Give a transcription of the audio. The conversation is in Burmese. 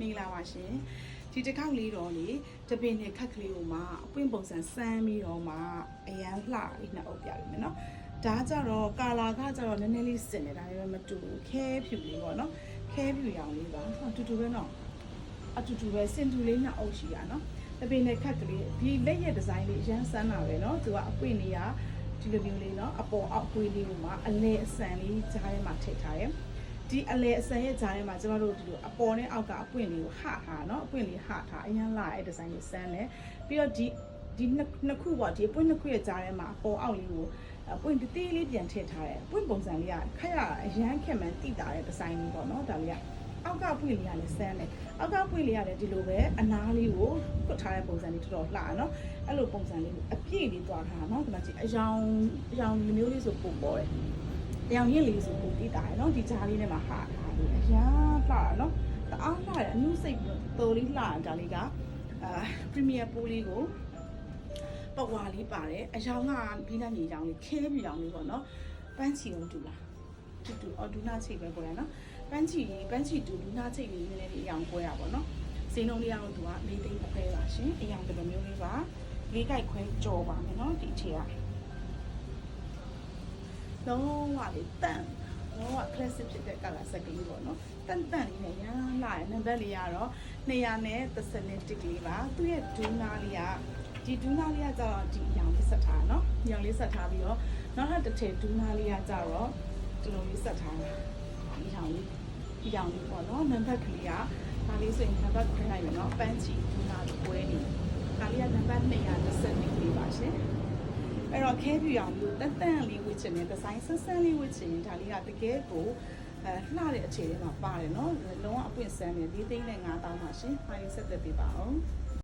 မင်္ဂလာပါရှင်ဒီတစ်ခေါက်လေးတော့လေတပင်နဲ့ခက်ကလေးကိုမှအပွင့်ပုံစံစမ်းပြီးတော့မှအရန်လှပြီးနှစ်အုပ်ပြရမယ်နော်ဒါကြတော့ကာလာကကြတော့နည်းနည်းလေးစင်နေတာလည်းမတူဘူးခဲဖြူလေးပေါ့နော်ခဲဖြူရောင်လေးပါအတူတူပဲနော်အတူတူပဲစင်တူလေးနှစ်အုပ်ရှိရနော်တပင်နဲ့ခက်ကလေးဒီလက်ရဲ့ဒီဇိုင်းလေးအရန်စမ်းတာပဲနော်သူကအပွင့်လေးကဒီလိုမျိုးလေးနော်အပေါ်အောက်ပွေးလေးကိုမှအလဲအဆန်လေးကြားထဲမှာထိတ်ထားတယ် ဒီအလဲအဆန်ရဲ့ကြားထဲမှာကျမတို့ဒီလိုအပေါ်နဲ့အောက်ကအပွင့်လေးကိုဟထားနော်အပွင့်လေးဟထားအရင်လာတဲ့ဒီဇိုင်းကိုစမ်းတယ်ပြီးတော့ဒီဒီနှစ်နှစ်ခုပေါ့ဒီအပွင့်နှစ်ခုရဲ့ကြားထဲမှာအပေါ်အောက်လေးကိုအပွင့်တေးလေးပြန်ထည့်ထားတယ်အပွင့်ပုံစံလေးကခက်ရအရန်ခက်မှန်တိတာတဲ့ဒီဇိုင်းလေးပေါ့နော်ဒါလေးကအောက်ကပွင့်လေးကလည်းစမ်းတယ်အောက်ကပွင့်လေးကလည်းဒီလိုပဲအနားလေးကိုကွတ်ထားတဲ့ပုံစံလေးတော်တော်လှနော်အဲ့လိုပုံစံလေးကိုအပြည့်လေးတွားထားတာနော်ဒီမှာကြည့်အယောင်အယောင်လိုမျိုးလေးဆိုပုံပေါ်တယ်။ တောင်ရင်လေးဆိုပိုပြီးတာရယ်နော်ဒီကြားလေးနဲ့မှာဟာထားလို့အရာလှတာနော်တအားလှတယ်အနုစိတ်တော်လေးလှတာဒါလေးကအာပရီမီယာပိုးလေးကိုပဝါလေးပါတယ်အယောင်ကဘီးနာမြေကြောင်လေးခဲမြေကြောင်လေးပေါ့နော်ပန်းချီအောင်တူလားတူတူအော်ဒူနာချိတ်ပဲပေါ်ရနော်ပန်းချီပန်းချီတူဒူနာချိတ်လေးနည်းနည်းလေးအယောင်ပွဲရပါတော့ဈေးနှုန်းလေးကတော့သူက၄သိန်းအခွဲပါရှင်အယောင်ဒီလိုမျိုးလေးပါလေးကြိုက်ခွဲကြော်ပါမယ်နော်ဒီအခြေက လုံးဝလေတန့်လုံးဝ classic ဖြစ်တဲ့ color set ကလေးပေါ့နော်တန့်တန့်လေးနဲ့ရမ်းလာတဲ့နံပါတ်လေးကတော့200နဲ့30တစ်ကလေးပါသူ့ရဲ့ဒူးနာလေးကဒီဒူးနာလေးကကျတော့ဒီအရောင်လေးဆက်ထားတာနော်အရောင်လေးဆက်ထားပြီးတော့နောက်ထပ်တစ်ထည်ဒူးနာလေးကကျတော့ဒီလိုလေးဆက်ထားတာဒီအရောင်လေးဒီအရောင်လေးပေါ့နော်နံပါတ်ကလေးကဒါလေးဆိုရင်နံပါတ်ခွဲလိုက်မယ်နော်ပန်းချီဒူးနာလေးပွဲနေဒါလေးကနံပါတ်230တစ်ကလေးပါရှင် အဲ့တော့ခဲပြူအောင်လို့တက်တန့်လေးဝစ်ချင်တယ်ဒီဇိုင်းဆန်းဆန်းလေးဝစ်ချင်ရင်ဒါလေးကတကယ်ကိုအဲလှတဲ့အခြေထဲမှာပါတယ်နော်လုံးဝအပွင့်ဆန်းတယ်၄သိန်းနဲ့5000ပါရှင်။မာရီဆက်သက်ပေးပါအောင်။